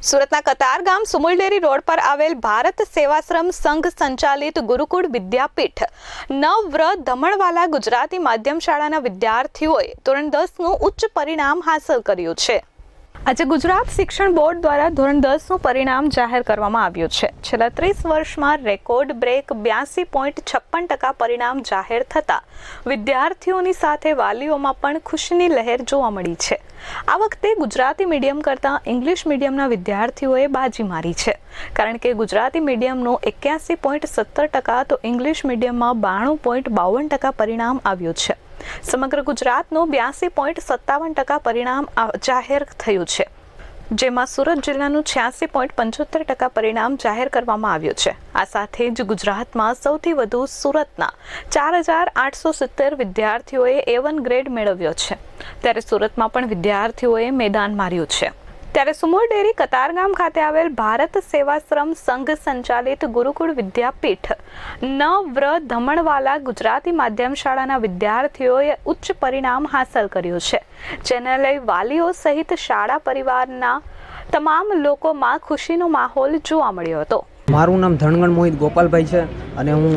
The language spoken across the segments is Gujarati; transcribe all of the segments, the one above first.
સુરતના કતાર ગામ સુમુલડેરી રોડ પર આવેલ ભારત સેવાશ્રમ સંઘ સંચાલિત ગુરુકુળ વિદ્યાપીઠ નવવ્ર દમણવાલા ગુજરાતી માધ્યમ શાળાના વિદ્યાર્થીઓએ ધોરણ દસનું ઉચ્ચ પરિણામ હાંસલ કર્યું છે. આજે ગુજરાત શિક્ષણ બોર્ડ દ્વારા ધોરણ દસનું પરિણામ જાહેર કરવામાં આવ્યું છે. છેલ્લા ત્રીસ વર્ષમાં રેકોર્ડ બ્રેક બ્યાસી પોઈન્ટ છપ્પન ટકા પરિણામ જાહેર થતાં વિદ્યાર્થીઓની સાથે વાલીઓમાં પણ ખુશીની લહેર જોવા મળી છે. આ વખતે ગુજરાતી મીડિયમ કરતાં ઇંગ્લિશ મીડિયમના વિદ્યાર્થીઓએ બાજી મારી છે. કારણ કે ગુજરાતી મીડિયમનું એક્યાસી પોઈન્ટ સત્તર ટકા તો ઇંગ્લિશ મીડિયમમાં બાણું પોઈન્ટ બાવન ટકા પરિણામ આવ્યું છે. સમગ્ર ગુજરાતનું બ્યાસી પોઈન્ટ સત્તાવન ટકા પરિણામ જાહેર થયું છે. જેમાં સુરત જિલ્લાનું છ્યાસી પોઈન્ટ પંચોતેર ટકા પરિણામ જાહેર કરવામાં આવ્યું છે. આ સાથે જ ગુજરાતમાં સૌથી વધુ સુરતના ચાર હજાર આઠસો સિત્તેર વિદ્યાર્થીઓએ એ વન ગ્રેડ મેળવ્યો છે. ત્યારે સુરતમાં પણ વિદ્યાર્થીઓએ મેદાન માર્યું છે. ત્યારે સુમોર ડેરી કતારગામ ખાતે આવેલ ભારત સેવાશ્રમ સંઘ સંચાલિત ગુરુકુળ વિદ્યાપીઠ નવ્ર ધમણવાલા ગુજરાતી માધ્યમ શાળાના વિદ્યાર્થીઓએ ઉચ્ચ પરિણામ હાંસલ કર્યું છે. જેને લઈ વાલીઓ સહિત શાળા પરિવારના તમામ લોકોમાં ખુશીનો માહોલ જોવા મળ્યો હતો. મારું નામ ધણગણ મોહિત ગોપાલભાઈ છે અને હું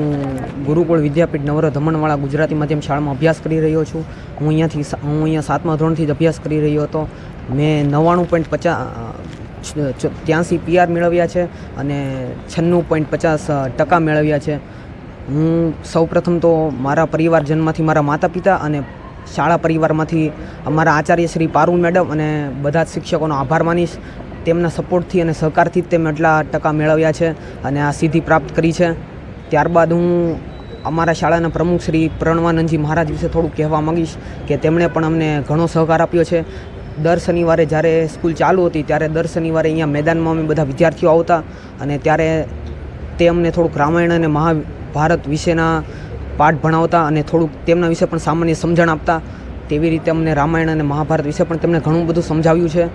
ગુરુકુળ વિદ્યાપીઠ નવરો ધમણવાળા ગુજરાતી માધ્યમ શાળામાં અભ્યાસ કરી રહ્યો છું. હું અહીંયાથી હું અહીંયા સાતમા ધોરણથી જ અભ્યાસ કરી રહ્યો હતો. મેં નવ્વાણું પોઈન્ટ પચાસ ત્યાંસી પીઆર મેળવ્યા છે અને છન્નું પોઈન્ટ પચાસ ટકા મેળવ્યા છે. હું સૌપ્રથમ તો મારા પરિવારજનમાંથી મારા માતા પિતા અને શાળા પરિવારમાંથી અમારા આચાર્ય શ્રી પારુલ મેડમ અને બધા જ શિક્ષકોનો આભાર માનીશ. તેમના સપોર્ટથી અને સહકારથી જ તેમ એટલા ટકા મેળવ્યા છે અને આ સિદ્ધિ પ્રાપ્ત કરી છે. ત્યારબાદ હું અમારા શાળાના પ્રમુખ શ્રી પ્રણવાનંદજી મહારાજ વિશે થોડુંક કહેવા માંગીશ કે તેમણે પણ અમને ઘણો સહકાર આપ્યો છે. દર શનિવારે જ્યારે સ્કૂલ ચાલુ હતી ત્યારે દર શનિવારે અહીંયા મેદાનમાં અમે બધા વિદ્યાર્થીઓ આવતા અને ત્યારે તે અમને થોડુંક રામાયણ અને મહાભારત વિશેના પાઠ ભણાવતા અને થોડુંક તેમના વિશે પણ સામાન્ય સમજણ આપતા. તેવી રીતે અમને રામાયણ અને મહાભારત વિશે પણ તેમણે ઘણું બધું સમજાવ્યું છે.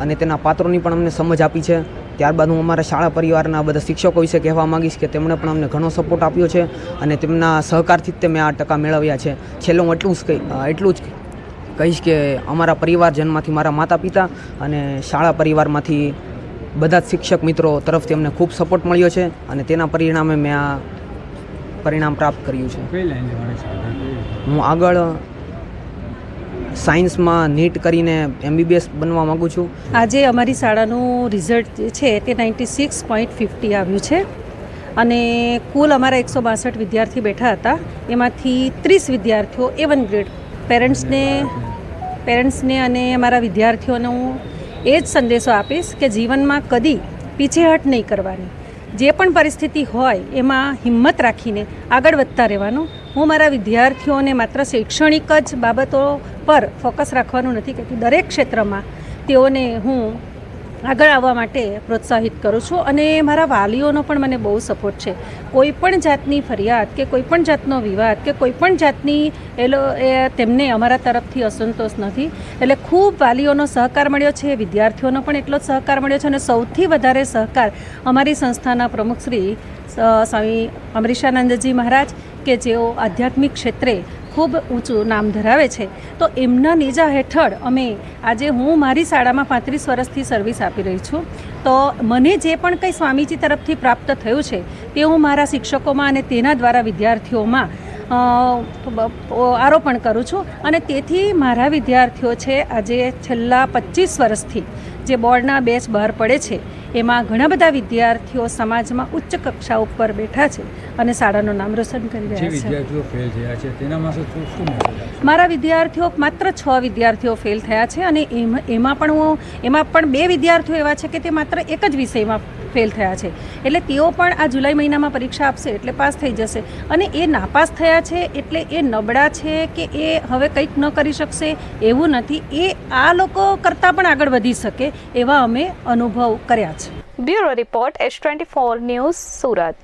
અને તેના પાત્રોની પણ અમને સમજ આપી છે. ત્યારબાદ હું અમારા શાળા પરિવારના બધા શિક્ષકો વિશે કહેવા માંગીશ કે તેમણે પણ અમને ઘણો સપોર્ટ આપ્યો છે અને તેમના સહકારથી જ તે મેં આ ટકા મેળવ્યા છે. છેલ્લું હું એટલું જ કહી એટલું જ કહીશ કે અમારા પરિવારજનમાંથી મારા માતા પિતા અને શાળા પરિવારમાંથી બધા જ શિક્ષક મિત્રો તરફથી અમને ખૂબ સપોર્ટ મળ્યો છે અને તેના પરિણામે મેં આ પરિણામ પ્રાપ્ત કર્યું છે? હું આગળ સાયન્સમાં નીટ કરીને એમબીબીએસ બનવા માગું છું. આજે અમારી શાળાનું રિઝલ્ટ છે તે નાઇન્ટી સિક્સ પોઈન્ટ ફિફ્ટી આવ્યું છે અને કુલ અમારા એકસો બાસઠ વિદ્યાર્થી બેઠા હતા. એમાંથી ત્રીસ વિદ્યાર્થીઓ એ વન ગ્રેડ પેરેન્ટ્સને પેરેન્ટ્સને અને અમારા વિદ્યાર્થીઓને હું એ જ સંદેશો આપીશ કે જીવનમાં કદી પીછેહટ નહીં કરવાની. જે પણ પરિસ્થિતિ હોય એમાં હિંમત રાખીને આગળ વધતા રહેવાનું. હું મારા વિદ્યાર્થીઓને માત્ર શૈક્ષણિક જ બાબતો પર ફોકસ રાખવાનું નથી કહેતી. દરેક ક્ષેત્રમાં તેઓને હું આગળ આવવા માટે પ્રોત્સાહિત કરું છું અને મારા વાલીઓનો પણ મને બહુ સપોર્ટ છે. કોઈ પણ જાતની ફરિયાદ કે કોઈ પણ જાતનો વિવાદ કે કોઈ પણ જાતની એ તેમને અમારા તરફથી અસંતોષ નથી. એટલે ખૂબ વાલીઓનો સહકાર મળ્યો છે, વિદ્યાર્થીઓનો પણ એટલો જ સહકાર મળ્યો છે અને સૌથી વધારે સહકાર અમારી સંસ્થાના પ્રમુખ શ્રી સ્વામી અમરીશાનંદજી મહારાજ કે જેઓ આધ્યાત્મિક ક્ષેત્રે ખૂબ ઊંચું નામ ધરાવે છે. તો એમના નેજા હેઠળ અમે આજે હું મારી શાળામાં પાંત્રીસ વર્ષથી સર્વિસ આપી રહી છું. તો મને જે પણ કંઈ સ્વામીજી તરફથી પ્રાપ્ત થયું છે, તે હું મારા શિક્ષકોમાં અને તેના દ્વારા વિદ્યાર્થીઓમાં આરોપણ કરું છું. અને તેથી મારા વિદ્યાર્થીઓ છે, આજે છેલ્લા પચીસ વર્ષથી જે બોર્ડના બેચ બહાર પડે છે એમાં ઘણા બધા વિદ્યાર્થીઓ સમાજમાં ઉચ્ચ કક્ષા ઉપર બેઠા છે અને શાળાનું નામ રોશન કરી રહ્યા છે? મારા વિદ્યાર્થીઓ માત્ર છ વિદ્યાર્થીઓ ફેલ થયા છે અને એમ- એમાં પણ હું એમાં પણ બે વિદ્યાર્થીઓ એવા છે કે તે માત્ર એક જ વિષયમાં ફેલ થયા છે. એટલે તેઓ પણ આ જુલાઈ મહિનામાં પરીક્ષા આપશે એટલે પાસ થઈ જશે. અને એ નાપાસ થયા છે એટલે એ નબળા છે કે એ હવે કંઈક ન કરી શકશે એવું નથી. એ આ લોકો કરતાં પણ આગળ વધી શકે એવા અમે અનુભવ કર્યા છે. Bureau report S twenty four news Surat.